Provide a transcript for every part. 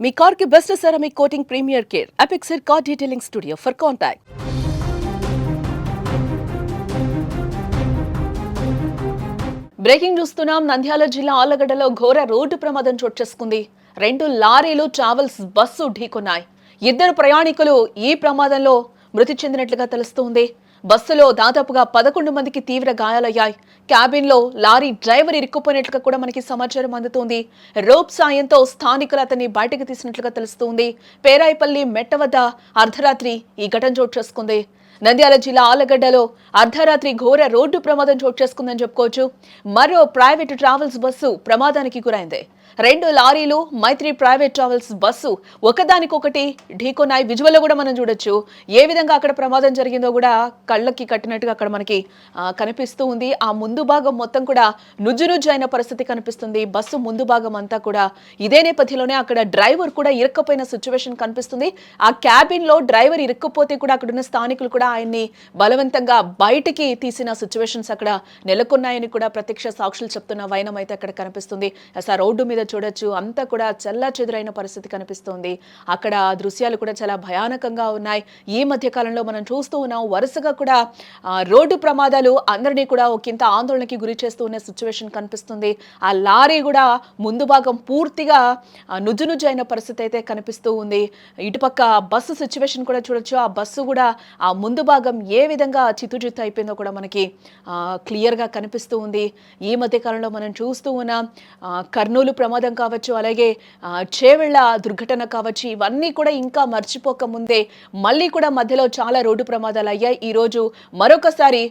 మీ కార్కి best ceramic coating premier care. Apexer car detailing studio for contact breaking చూస్తున్నాం నంద్యాల జిల్లా ఆలగడ్డలో ఘోర రోడ్డు ప్రమాదం చోటు చేసుకుంది. రెండు లారీలు ట్రావెల్స్ బస్సు ఢీకొన్నాయి. ఇద్దరు ప్రయాణికులు ఈ ప్రమాదంలో మృతి చెందినట్లుగా తెలుస్తోంది. బస్సులో దాదాపుగా పదకొండు మందికి తీవ్ర గాయాలయ్యాయి. క్యాబిన్లో లారీ డ్రైవర్ ఇరుక్కుపోయినట్లుగా కూడా మనకి సమాచారం అందుతోంది. రోప్ సాయంతో స్థానికులు అతన్ని బయటకు తీసినట్లుగా తెలుస్తోంది. పేరాయిపల్లి మెట్ట వద్ద అర్ధరాత్రి ఈ ఘటన చోటు చేసుకుంది. నంద్యాల జిల్లా ఆలగడ్డలో అర్ధరాత్రి ఘోర రోడ్డు ప్రమాదం చోటు చేసుకుందని చెప్పుకోవచ్చు. మరో ప్రైవేట్ ట్రావెల్స్ బస్సు ప్రమాదానికి గురైంది. రెండు లారీలు మైత్రి ప్రైవేట్ ట్రావెల్స్ బస్సు ఒకదానికొకటి ఢీకొన్నాయి. విజువల్లో కూడా మనం చూడొచ్చు. ఏ విధంగా అక్కడ ప్రమాదం జరిగిందో కూడా కళ్ళకి కట్టినట్టుగా అక్కడ మనకి కనిపిస్తూ ఉంది. ఆ ముందు భాగం మొత్తం కూడా నుజ్జు నుజ్జు అయిన పరిస్థితి కనిపిస్తుంది. బస్సు ముందు భాగం అంతా కూడా ఇదే నేపథ్యంలోనే అక్కడ డ్రైవర్ కూడా ఇరక్కపోయిన సిచ్యువేషన్ కనిపిస్తుంది. ఆ క్యాబిన్లో డ్రైవర్ ఇరుక్కుపోతే కూడా అక్కడున్న స్థానికులు కూడా ఆయన్ని బలవంతంగా బయటికి తీసిన సిచ్యువేషన్స్ అక్కడ నెలకొన్నాయని కూడా ప్రత్యక్ష సాక్షులు చెప్తున్న వైనం అయితే అక్కడ కనిపిస్తుంది. అసలు రోడ్డు మీద చూడొచ్చు. అంతా కూడా చల్లా చెదురైన పరిస్థితి కనిపిస్తుంది. అక్కడ దృశ్యాలు కూడా చాలా భయానకంగా ఉన్నాయి. ఈ మధ్య కాలంలో మనం చూస్తూ ఉన్నాం వరుసగా కూడా రోడ్డు ప్రమాదాలు అందరినీ కూడా ఒకంత ఆందోళనకి గురి చేస్తూ ఉన్న సిచ్యువేషన్ కనిపిస్తుంది. ఆ లారీ కూడా ముందు భాగం పూర్తిగా ఆ, అయిన పరిస్థితి అయితే కనిపిస్తూ ఉంది. ఇటుపక్క బస్సు సిచ్యువేషన్ కూడా చూడొచ్చు. ఆ బస్సు కూడా ఆ ముందు ముందు భాగం ఏ విధంగా చిత్తుచిత్తు అయిపోయిందో కూడా మనకి క్లియర్గా కనిపిస్తూ ఉంది. ఈ మధ్య కాలంలో మనం చూస్తూ ఉన్నాం కర్నూలు ప్రమాదం కావచ్చు అలాగే చేవెళ్ళ దుర్ఘటన కావచ్చు ఇవన్నీ కూడా ఇంకా మర్చిపోక ముందే మళ్ళీ కూడా మధ్యలో చాలా రోడ్డు ప్రమాదాలు అయ్యాయి. ఈ రోజు మరొకసారి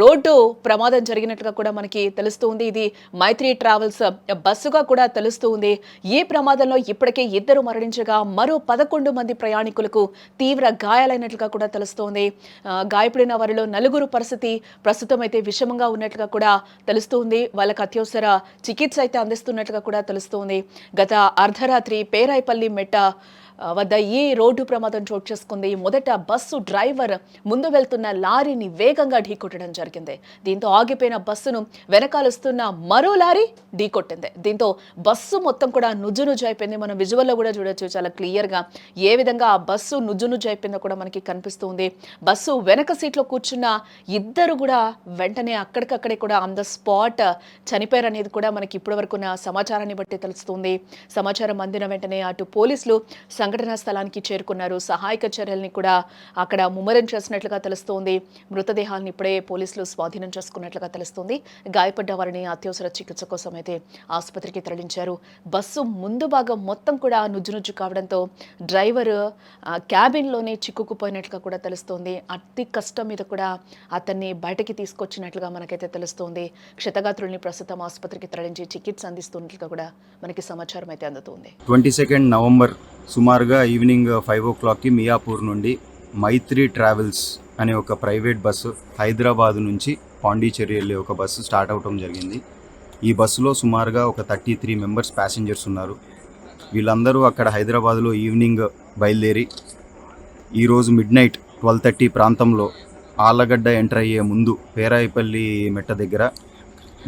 రోడ్డు ప్రమాదం జరిగినట్టుగా కూడా మనకి తెలుస్తూ ఉంది. ఇది మైత్రి ట్రావెల్స్ బస్సుగా కూడా తెలుస్తూ ఉంది. ఈ ప్రమాదంలో ఇప్పటికే ఇద్దరు మరణించగా మరో పదకొండు మంది ప్రయాణికులకు తీవ్ర గాయాలైనట్లుగా కూడా తెలుస్తోంది గాయపడిన వారిలో నలుగురు పరిస్థితి ప్రస్తుతం అయితే విషమంగా ఉన్నట్లుగా కూడా తెలుస్తుంది. వాళ్ళకి అత్యవసర చికిత్స అయితే అందిస్తున్నట్లుగా కూడా తెలుస్తోంది. గత అర్ధరాత్రి పేరాయిపల్లి మెట్ట వద్ద ఈ రోడ్డు ప్రమాదం చోటు చేసుకుంది. మొదట బస్సు డ్రైవర్ ముందు వెళ్తున్న లారీని వేగంగా ఢీకొట్టడం జరిగింది. దీంతో ఆగిపోయిన బస్సును వెనకాలొస్తున్న మరో లారీ ఢీకొట్టింది. దీంతో బస్సు మొత్తం కూడా నుజ్జు నుజ్జు అయిపోయింది. మనం విజువల్లో కూడా చూడొచ్చు చాలా క్లియర్గా ఏ విధంగా ఆ బస్సు నుజ్జు నుజ్జు అయిపోయిందో కూడా మనకి కనిపిస్తుంది బస్సు వెనక సీట్లో కూర్చున్న ఇద్దరు కూడా వెంటనే అక్కడికక్కడే కూడా ఆన్ ద స్పాట్ చనిపోయారనేది కూడా మనకి ఇప్పటివరకు ఉన్న సమాచారాన్ని బట్టి తెలుస్తుంది. సమాచారం అందిన వెంటనే అటు పోలీసులు సంఘటనా స్థలానికి చేరుకున్నారు. సహాయక చర్యల్ని కూడా అక్కడ ముమ్మరం చేసినట్లుగా తెలుస్తోంది. మృతదేహాలను ఇప్పుడే పోలీసులు స్వాధీనం చేసుకున్నట్లుగా తెలుస్తోంది. గాయపడ్డ వారిని అత్యవసర చికిత్స కోసం అయితే ఆసుపత్రికి తరలించారు. బస్సు ముందు భాగం మొత్తం కూడా నుజ్జు నుజ్జు కావడంతో డ్రైవర్ క్యాబిన్లోనే చిక్కుకుపోయినట్లుగా కూడా తెలుస్తోంది. అతి కష్టం మీద కూడా అతన్ని బయటకి తీసుకొచ్చినట్లుగా మనకైతే తెలుస్తోంది. క్షతగాత్రుల్ని ప్రస్తుతం ఆసుపత్రికి తరలించి చికిత్స అందిస్తున్నట్లుగా కూడా మనకి సమాచారం అయితే అందుతుంది. ట్వంటీ సెకండ్ నవంబర్ సుమారుగా ఈవినింగ్ ఫైవ్ ఓ క్లాక్కి మియాపూర్ నుండి మైత్రి ట్రావెల్స్ అనే ఒక ప్రైవేట్ బస్సు హైదరాబాద్ నుంచి పాండిచేరి వెళ్ళే ఒక బస్సు స్టార్ట్ అవటం జరిగింది. ఈ బస్సులో సుమారుగా ఒక థర్టీ త్రీ మెంబర్స్ ప్యాసింజర్స్ ఉన్నారు. వీళ్ళందరూ అక్కడ హైదరాబాద్లో ఈవినింగ్ బయలుదేరి ఈరోజు మిడ్ నైట్ ట్వెల్వ్ థర్టీ ప్రాంతంలో ఆళ్ళగడ్డ ఎంటర్ అయ్యే ముందు పేరాయిపల్లి మెట్ట దగ్గర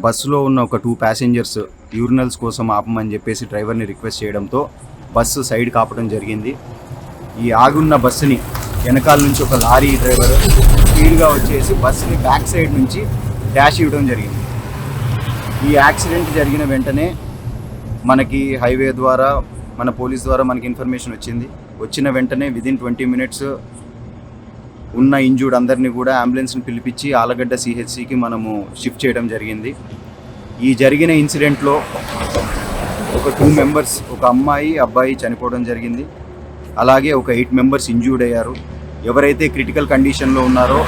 బస్సులో ఉన్న ఒక టూ ప్యాసింజర్స్ యూరినల్స్ కోసం ఆపమని చెప్పేసి డ్రైవర్ని రిక్వెస్ట్ చేయడంతో బస్సు సైడ్ కాపడం జరిగింది. ఈ ఆగున్న బస్సుని వెనకాల నుంచి ఒక లారీ డ్రైవర్ స్పీడ్గా వచ్చేసి బస్సుని బ్యాక్ సైడ్ నుంచి డాష్ ఇవ్వడం జరిగింది. ఈ యాక్సిడెంట్ జరిగిన వెంటనే మనకి హైవే ద్వారా మన పోలీస్ ద్వారా మనకి ఇన్ఫర్మేషన్ వచ్చింది. వచ్చిన వెంటనే విదిన్ ట్వంటీ మినిట్స్ ఉన్న ఇంజూర్డ్ అందరినీ కూడా అంబులెన్స్ని పిలిపించి ఆలగడ్డ సిహెచ్సికి మనము షిఫ్ట్ చేయడం జరిగింది. ఈ జరిగిన ఇన్సిడెంట్లో ఒక టూ మెంబర్స్ ఒక అమ్మాయి అబ్బాయి చనిపోవడం జరిగింది. అలాగే ఒక ఎయిట్ మెంబర్స్ ఇంజ్యూర్డ్ అయ్యారు. ఎవరైతే క్రిటికల్ కండిషన్లో ఉన్నారో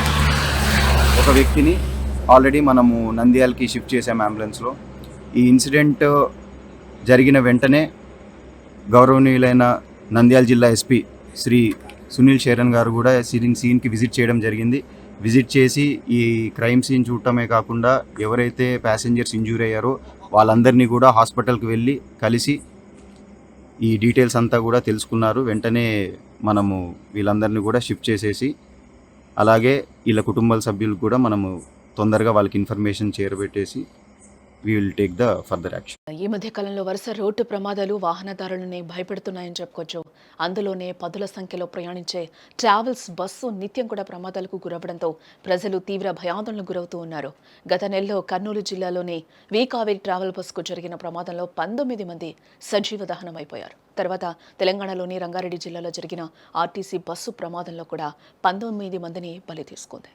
ఒక వ్యక్తిని ఆల్రెడీ మనము నంద్యాలకి షిఫ్ట్ చేసాము అంబులెన్స్లో ఈ ఇన్సిడెంట్ జరిగిన వెంటనే గౌరవనీయులైన నంద్యాల జిల్లా ఎస్పీ శ్రీ సునీల్ శరణ్ గారు కూడా సీన్ సీన్కి విజిట్ చేయడం జరిగింది. విజిట్ చేసి ఈ క్రైమ్ సీన్ చూడటమే కాకుండా ఎవరైతే ప్యాసింజర్స్ ఇంజూర్ అయ్యారో వాళ్ళందరినీ కూడా హాస్పిటల్కి వెళ్ళి కలిసి ఈ డీటెయిల్స్ అంతా కూడా తెలుసుకున్నారు. వెంటనే మనము వీళ్ళందరినీ కూడా షిఫ్ట్ చేసేసి అలాగే వీళ్ళ కుటుంబాల సభ్యులకు కూడా మనము తొందరగా వాళ్ళకి information చేరబెట్టేసి we will take the further action ఈ మధ్య కాలంలో వరుస రోడ్డు ప్రమాదాలు వాహనదారులని భయపెడుతున్నాయని చెప్పుకోవచ్చు. అందులోనే పదుల సంఖ్యలో ప్రయాణించే ట్రావెల్స్ బస్సు నిత్యం కూడా ప్రమాదాలకు గురవడంతో ప్రజలు తీవ్ర భయాందోళనకు గురవుతూ ఉన్నారు. గత నెలలో కర్నూలు జిల్లాలోని వీకావేరి ట్రావెల్ బస్సుకు జరిగిన ప్రమాదంలో పంతొమ్మిది మంది సజీవ దహనం అయిపోయారు తర్వాత తెలంగాణలోని రంగారెడ్డి జిల్లాలో జరిగిన ఆర్టీసీ బస్సు ప్రమాదంలో కూడా పంతొమ్మిది మందిని బలి తీసుకుంది.